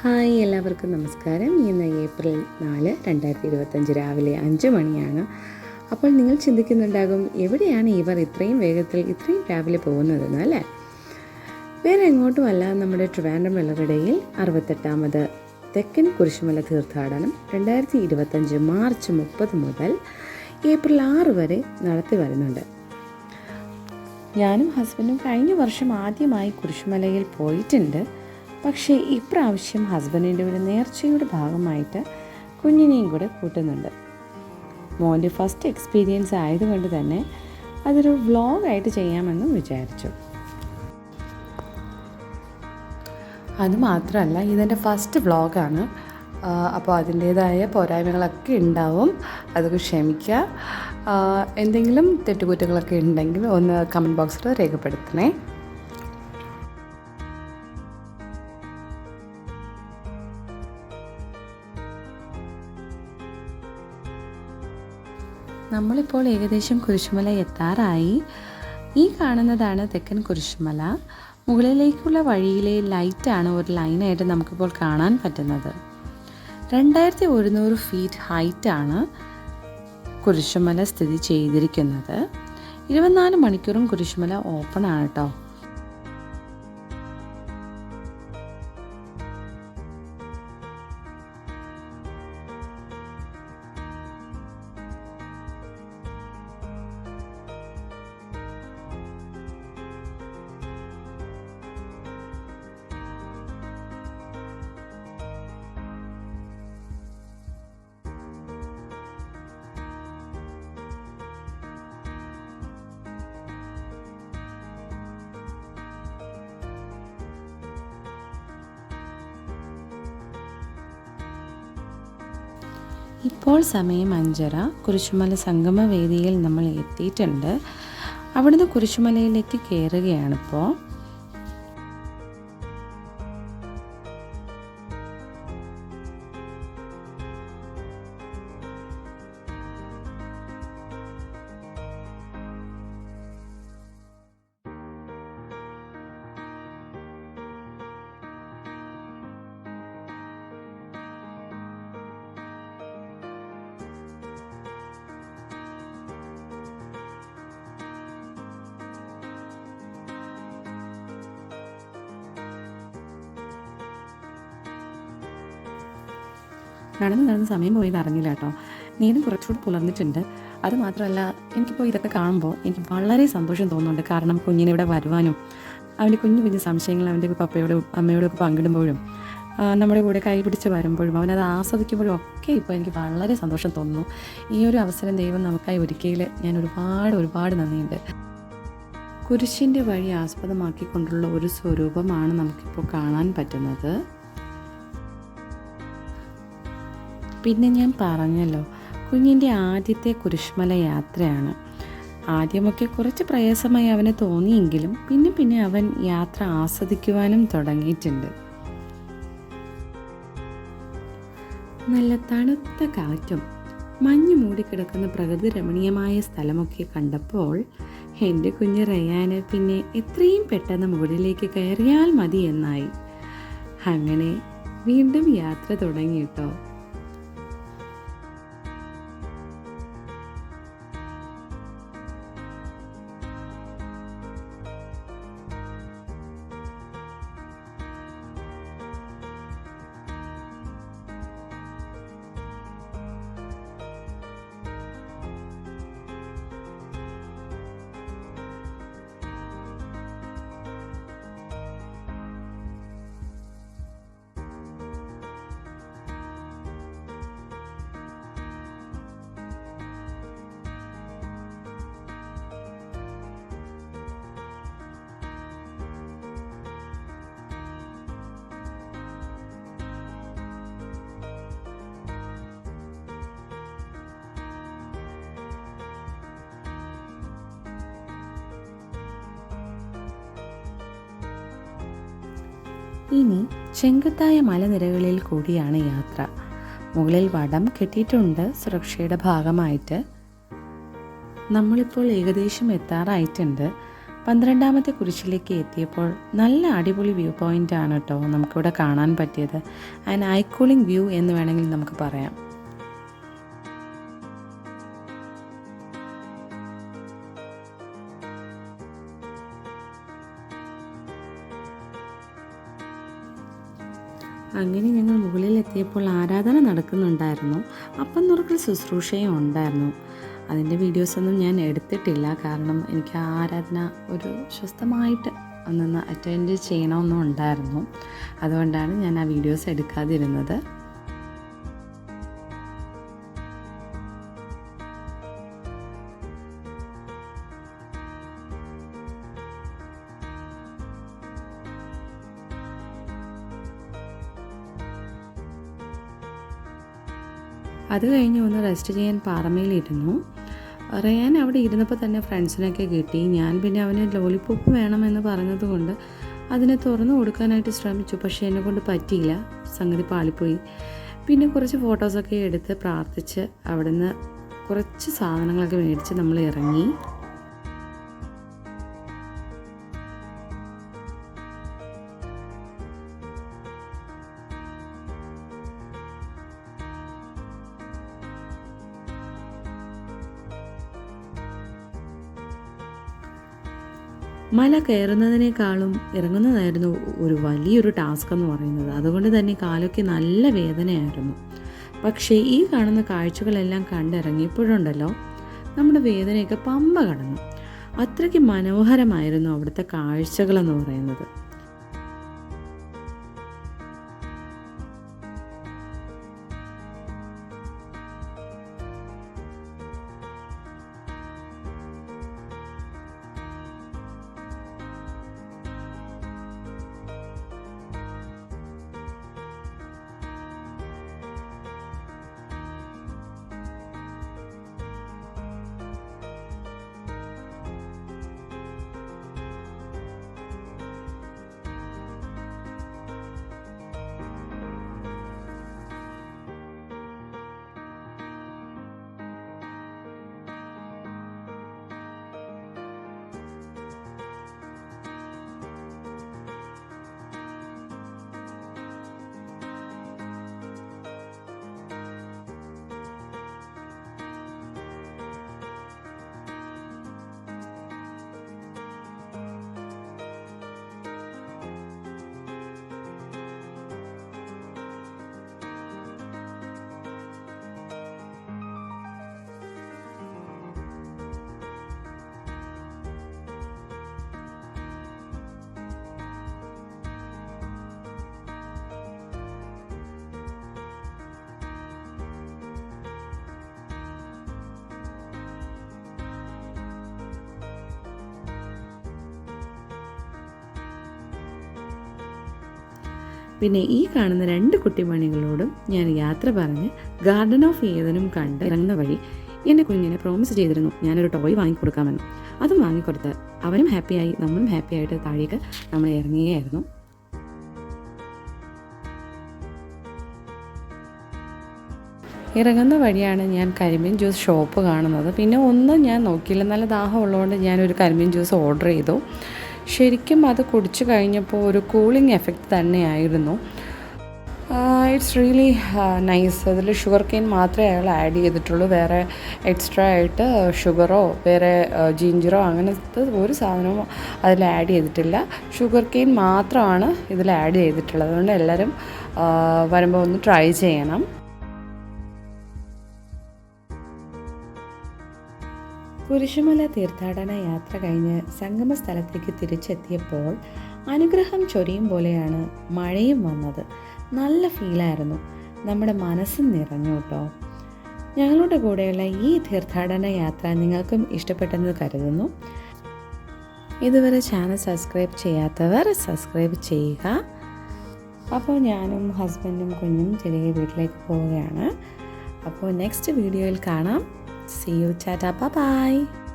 Hi എല്ലാവർക്കും നമസ്കാരം. ഇന്ന് ഏപ്രിൽ നാല് രണ്ടായിരത്തി ഇരുപത്തഞ്ച് രാവിലെ അഞ്ച് മണിയാണ്. അപ്പോൾ നിങ്ങൾ ചിന്തിക്കുന്നുണ്ടാകും എവിടെയാണ് ഇവർ ഇത്രയും വേഗത്തിൽ ഇത്രയും രാവിലെ പോകുന്നതെന്ന് അല്ലേ? വേറെ എങ്ങോട്ടുമല്ല നമ്മുടെ ട്രിവാൻഡ്രം വെള്ളറടയിൽ അറുപത്തെട്ടാമത് തെക്കൻ കുരിശുമല തീർത്ഥാടനം രണ്ടായിരത്തി ഇരുപത്തഞ്ച് മാർച്ച് മുപ്പത് മുതൽ ഏപ്രിൽ ആറ് വരെ നടത്തി വരുന്നുണ്ട്. ഞാനും ഹസ്ബൻഡും കഴിഞ്ഞ വർഷം ആദ്യമായി കുരിശുമലയിൽ പോയിട്ടുണ്ട്. പക്ഷേ ഇപ്രാവശ്യം ഹസ്ബൻഡിന്റെ ഒരു നേർച്ചയുടെ ഭാഗമായിട്ട് കുഞ്ഞിനെയും കൂടെ കൂട്ടുന്നുണ്ട്. മോന്റെ ഫസ്റ്റ് എക്സ്പീരിയൻസ് ആയതുകൊണ്ട് തന്നെ അതൊരു വ്ളോഗായിട്ട് ചെയ്യാമെന്നും വിചാരിച്ചു. അതുമാത്രമല്ല ഇതെന്റെ ഫസ്റ്റ് വ്ളോഗാണ്. അപ്പോൾ അതിന്റേതായ പോരായ്മകളൊക്കെ ഉണ്ടാവും. അതൊക്കെ ക്ഷമിക്കുക. എന്തെങ്കിലും തെറ്റുകുറ്റങ്ങളൊക്കെ ഉണ്ടെങ്കിൽ ഒന്ന് കമന്റ് ബോക്സിൽ രേഖപ്പെടുത്തണേ. നമ്മളിപ്പോൾ ഏകദേശം കുരിശുമല എത്താറായി. ഈ കാണുന്നതാണ് തെക്കൻ കുരിശുമല. മുകളിലേക്കുള്ള വഴിയിലെ ലൈറ്റാണ് ഒരു ലൈനായിട്ട് നമുക്കിപ്പോൾ കാണാൻ പറ്റുന്നത്. രണ്ടായിരത്തി ഒരുന്നൂറ് ഫീറ്റ് ഹൈറ്റാണ് കുരിശുമല സ്ഥിതി ചെയ്തിരിക്കുന്നത്. ഇരുപത്തിനാല് മണിക്കൂറും കുരിശുമല ഓപ്പൺ ആണ് കേട്ടോ. ഇപ്പോൾ സമയം അഞ്ചര. കുരിശുമല സംഗമവേദിയിൽ നമ്മൾ എത്തിയിട്ടുണ്ട്. അവിടുന്ന് കുരിശുമലയിലേക്ക് കയറുകയാണിപ്പോൾ. നടന്ന് നടന്ന് സമയം പോയത് അറിഞ്ഞില്ല കേട്ടോ. നീനും കുറച്ചുകൂടി പുലർന്നിട്ടുണ്ട്. അത് മാത്രമല്ല എനിക്കിപ്പോൾ ഇതൊക്കെ കാണുമ്പോൾ എനിക്ക് വളരെ സന്തോഷം തോന്നുന്നുണ്ട്. കാരണം കുഞ്ഞിനെ ഇവിടെ വരുവാനും അവന്റെ കുഞ്ഞു കുഞ്ഞു സംശയങ്ങൾ അവന്റെ പപ്പയോടും അമ്മയോടും ഒക്കെ പങ്കിടുമ്പോഴും നമ്മുടെ കൂടെ കൈ പിടിച്ച് വരുമ്പോഴും അവനത് ആസ്വദിക്കുമ്പോഴും ഒക്കെ ഇപ്പോൾ എനിക്ക് വളരെ സന്തോഷം തോന്നുന്നു. ഈ ഒരു അവസരം ദൈവം നമുക്കായി ഒരുക്കിയതിൽ ഞാൻ ഒരുപാട് ഒരുപാട് നന്ദിയുണ്ട്. കുരിശിന്റെ വഴി ആസ്പദമാക്കിക്കൊണ്ടുള്ള ഒരു സ്വരൂപമാണ് നമുക്കിപ്പോൾ കാണാൻ പറ്റുന്നത്. പിന്നെ ഞാൻ പറഞ്ഞല്ലോ കുഞ്ഞിന്റെ ആദ്യത്തെ കുരിശുമല യാത്രയാണ്. ആദ്യമൊക്കെ കുറച്ച് പ്രയാസമായി അവന് തോന്നിയെങ്കിലും പിന്നെ പിന്നെ അവൻ യാത്ര ആസ്വദിക്കുവാനും തുടങ്ങിയിട്ടുണ്ട്. നല്ല തണുത്ത കാറ്റും മഞ്ഞു മൂടിക്കിടക്കുന്ന പ്രകൃതി രമണീയമായ സ്ഥലമൊക്കെ കണ്ടപ്പോൾ എന്റെ കുഞ്ഞ് റയാന് പിന്നെ എത്രയും പെട്ടെന്ന് മുകളിലേക്ക് കയറിയാൽ മതി എന്നായി. അങ്ങനെ വീണ്ടും യാത്ര തുടങ്ങി കേട്ടോ. ഇനി ചെങ്കത്തായ മലനിരകളിൽ കൂടിയാണ് യാത്ര. മുകളിൽ വടം കെട്ടിയിട്ടുണ്ട് സുരക്ഷയുടെ ഭാഗമായിട്ട്. നമ്മളിപ്പോൾ ഏകദേശം എത്താറായിട്ടുണ്ട്. പന്ത്രണ്ടാമത്തെ കുരിശിലേക്ക് എത്തിയപ്പോൾ നല്ല അടിപൊളി വ്യൂ പോയിന്റ് ആണ് കേട്ടോ നമുക്കിവിടെ കാണാൻ പറ്റിയത്. ആൻഡ് ഐക്കോളിംഗ് വ്യൂ എന്ന് വേണമെങ്കിൽ നമുക്ക് പറയാം. അങ്ങനെ ഞങ്ങൾ മുകളിലെത്തിയപ്പോൾ ആരാധന നടക്കുന്നുണ്ടായിരുന്നു. അപ്പം നുറുക്കൽ ശുശ്രൂഷയും ഉണ്ടായിരുന്നു. അതിന്റെ വീഡിയോസൊന്നും ഞാൻ എടുത്തിട്ടില്ല. കാരണം എനിക്ക് ആ ആരാധന ഒരു സ്വസ്ഥമായിട്ട് ഒന്ന് അറ്റൻഡ് ചെയ്യണമെന്നും ഉണ്ടായിരുന്നു അതുകൊണ്ടാണ് ഞാൻ ആ വീഡിയോസ് എടുക്കാതിരുന്നത്. അത് കഴിഞ്ഞ് ഒന്ന് റെസ്റ്റ് ചെയ്യാൻ പാറമേലിരുന്നു. റയാൻ അവിടെ ഇരുന്നപ്പോൾ തന്നെ ഫ്രണ്ട്സിനൊക്കെ കിട്ടി. ഞാൻ പിന്നെ അവന് ലോലിപ്പോപ്പ് വേണമെന്ന് പറഞ്ഞതുകൊണ്ട് അതിനെ തുറന്നു കൊടുക്കാനായിട്ട് ശ്രമിച്ചു. പക്ഷേ എന്നെ കൊണ്ട് പറ്റിയില്ല. സംഗതി പാളിപ്പോയി. പിന്നെ കുറച്ച് ഫോട്ടോസൊക്കെ എടുത്ത് പ്രാർത്ഥിച്ച് അവിടുന്ന് കുറച്ച് സാധനങ്ങളൊക്കെ മേടിച്ച് നമ്മൾ ഇറങ്ങി. മല കയറുന്നതിനേക്കാളും ഇറങ്ങുന്നതായിരുന്നു ഒരു വലിയൊരു ടാസ്ക് എന്ന് പറയുന്നത്. അതുകൊണ്ട് തന്നെ കാലൊക്കെ നല്ല വേദനയായിരുന്നു. പക്ഷേ ഈ കാണുന്ന കാഴ്ചകളെല്ലാം കണ്ടിറങ്ങിയപ്പോഴുണ്ടല്ലോ നമ്മുടെ വേദനയൊക്കെ പമ്പ കടന്നു. അത്രയ്ക്ക് മനോഹരമായിരുന്നു അവിടുത്തെ കാഴ്ചകളെന്ന് പറയുന്നത്. പിന്നെ ഈ കാണുന്ന രണ്ട് കുട്ടിമണികളോടും ഞാൻ യാത്ര പറഞ്ഞ് ഗാർഡൻ ഓഫ് ഏതനും കണ്ട് ഇറങ്ങുന്ന വഴി എന്റെ കുഞ്ഞിനെ പ്രോമിസ് ചെയ്തിരുന്നു. ഞാനൊരു ടോയ് വാങ്ങിക്കൊടുക്കാമെന്ന്. അതും വാങ്ങിക്കൊടുത്ത് അവനും ഹാപ്പിയായി നമ്മളും ഹാപ്പി ആയിട്ട് താഴേക്ക് നമ്മൾ ഇറങ്ങുകയായിരുന്നു. ഇറങ്ങുന്ന വഴിയാണ് ഞാൻ കരിമീൻ ജ്യൂസ് ഷോപ്പ് കാണുന്നത്. പിന്നെ ഒന്നും ഞാൻ നോക്കിയില്ല. നല്ല ദാഹം ദാഹമുള്ളതുകൊണ്ട് ഞാനൊരു കരിമീൻ ജ്യൂസ് ഓർഡർ ചെയ്തു. ശരിക്കും അത് കുടിച്ചു കഴിഞ്ഞപ്പോൾ ഒരു കൂളിംഗ് എഫക്റ്റ് തന്നെയായിരുന്നു. ഇറ്റ്സ് റിയലി നൈസ് അതിൽ ഷുഗർ കെയിൻ മാത്രമേ അയാൾ ആഡ് ചെയ്തിട്ടുള്ളൂ. വേറെ എക്സ്ട്രാ ആയിട്ട് ഷുഗറോ വേറെ ജിഞ്ചറോ അങ്ങനത്തെ ഒരു സാധനവും അതിൽ ആഡ് ചെയ്തിട്ടില്ല. ഷുഗർ കെയിൻ മാത്രമാണ് ഇതിൽ ആഡ് ചെയ്തിട്ടുള്ളത്. അതുകൊണ്ട് എല്ലാവരും വരുമ്പോൾ ഒന്ന് ട്രൈ ചെയ്യണം. കുരിശുമല തീർത്ഥാടന യാത്ര കഴിഞ്ഞ് സംഗമ സ്ഥലത്തേക്ക് തിരിച്ചെത്തിയപ്പോൾ അനുഗ്രഹം ചൊരിയും പോലെയാണ് മഴയും വന്നത്. നല്ല ഫീലായിരുന്നു. നമ്മുടെ മനസ്സ് നിറഞ്ഞു കേട്ടോ. ഞങ്ങളുടെ കൂടെയുള്ള ഈ തീർത്ഥാടന യാത്ര നിങ്ങൾക്കും ഇഷ്ടപ്പെട്ടെന്ന് കരുതുന്നു. ഇതുവരെ ചാനൽ സബ്സ്ക്രൈബ് ചെയ്യാത്തവർ സബ്സ്ക്രൈബ് ചെയ്യുക. അപ്പോൾ ഞാനും ഹസ്ബൻഡും കുഞ്ഞും തിരികെ വീട്ടിലേക്ക് പോവുകയാണ്. അപ്പോൾ നെക്സ്റ്റ് വീഡിയോയിൽ കാണാം. See you. Tata. Bye bye.